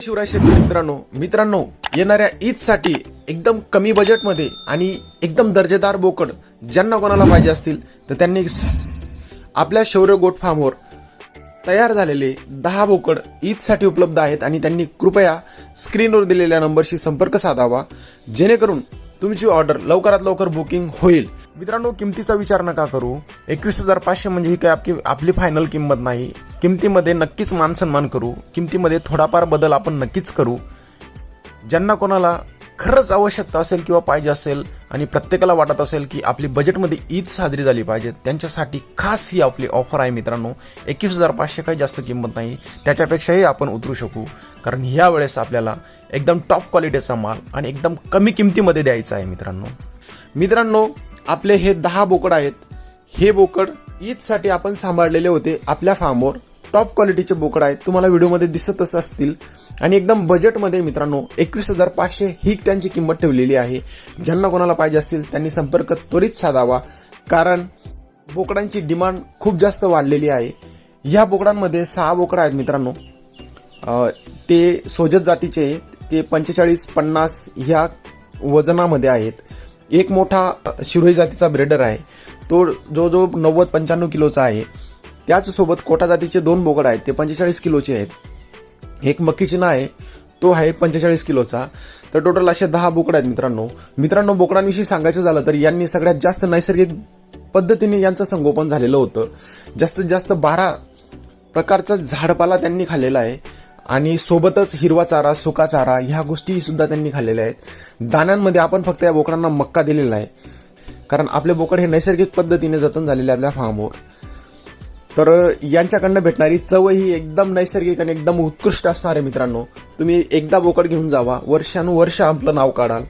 शिवराय शेतकरी मित्रांनो मित्रांनो येणाऱ्या ईदसाठी एकदम कमी बजेटमध्ये आणि एकदम दर्जेदार बोकड ज्यांना कोणाला पाहिजे असतील तर त्यांनी आपल्या शौर्य गोट फार्मवर तयार झालेले दहा बोकड ईदसाठी उपलब्ध आहेत आणि त्यांनी कृपया स्क्रीनवर दिलेल्या नंबरशी संपर्क साधावा जेणेकरून तुमची ऑर्डर लवकरात लवकर बुकिंग होईल. मित्रांनो किमतीचा विचार नका करू. एकवीस हजार पाचशे म्हणजे ही काय आपली आपली फायनल किंमत नाही. किमतीमध्ये नक्कीच मान सन्मान करू. किमतीमध्ये थोडाफार बदल आपण नक्कीच करू. ज्यांना कोणाला खरंच आवश्यकता असेल किंवा पाहिजे असेल आणि प्रत्येकाला वाटत असेल की आपली बजेटमध्ये ईद साजरी झाली पाहिजे त्यांच्यासाठी खास ही आपली ऑफर आहे मित्रांनो. एकवीस हजार पाचशे काही जास्त किंमत नाही. त्याच्यापेक्षाही आपण उतरू शकू. कारण ह्या वेळेस आपल्याला एकदम टॉप क्वालिटीचा माल आणि एकदम कमी किमतीमध्ये द्यायचा आहे मित्रांनो. मित्रांनो आपले हे दहा बोकड आहेत हे बोकड ईदसाठी आपण सांभाळलेले होते आपल्या फार्मवर. टॉप क्वालिटीचे बोकड आहेत तुम्हाला व्हिडिओमध्ये दिसतच असतील. आणि एकदम बजेटमध्ये मित्रांनो एकवीस हजार पाचशे ही त्यांची किंमत ठेवलेली आहे. ज्यांना कोणाला पाहिजे असतील त्यांनी संपर्क त्वरित साधावा. कारण बोकडांची डिमांड खूप जास्त वाढलेली आहे. ह्या बोकडांमध्ये सहा बोकड आहेत मित्रांनो. ते सोजत जातीचे ते पंचेचाळीस पन्नास ह्या वजनामध्ये आहेत. एक मोठा शिरोई जातीचा ब्रेडर आहे. तो जो जो नव्वद पंच्याण्णव किलोचा आहे त्याचसोबत कोटा जातीचे दोन बोकड आहेत ते पंचेचाळीस किलोचे आहेत. एक मक्कीचिना आहे तो आहे पंचेचाळीस किलोचा. तर टोटल असे दहा बोकड आहेत मित्रांनो. मित्रांनो बोकडांविषयी सांगायचं झालं तर यांनी सगळ्यात जास्त नैसर्गिक पद्धतीने यांचं संगोपन झालेलं होतं. जास्तीत जास्त बारा प्रकारचा झाडपाला त्यांनी खाल्लेला आहे. आणि सोबतच हिरवा चारा सुका चारा ह्या गोष्टी सुद्धा त्यांनी खाल्लेल्या आहेत. दाण्यांमध्ये आपण फक्त या बोकडांना मक्का दिलेला आहे. कारण आपले बोकड हे नैसर्गिक पद्धतीने जतन झालेले आपल्या फार्मवर. तर यांच्याकडनं भेटणारी चव ही एकदम नैसर्गिक आणि एकदम उत्कृष्ट असणार आहे मित्रांनो. तुम्ही एकदा बोकड घेऊन जावा. वर्षानुवर्ष आपलं नाव काढाल.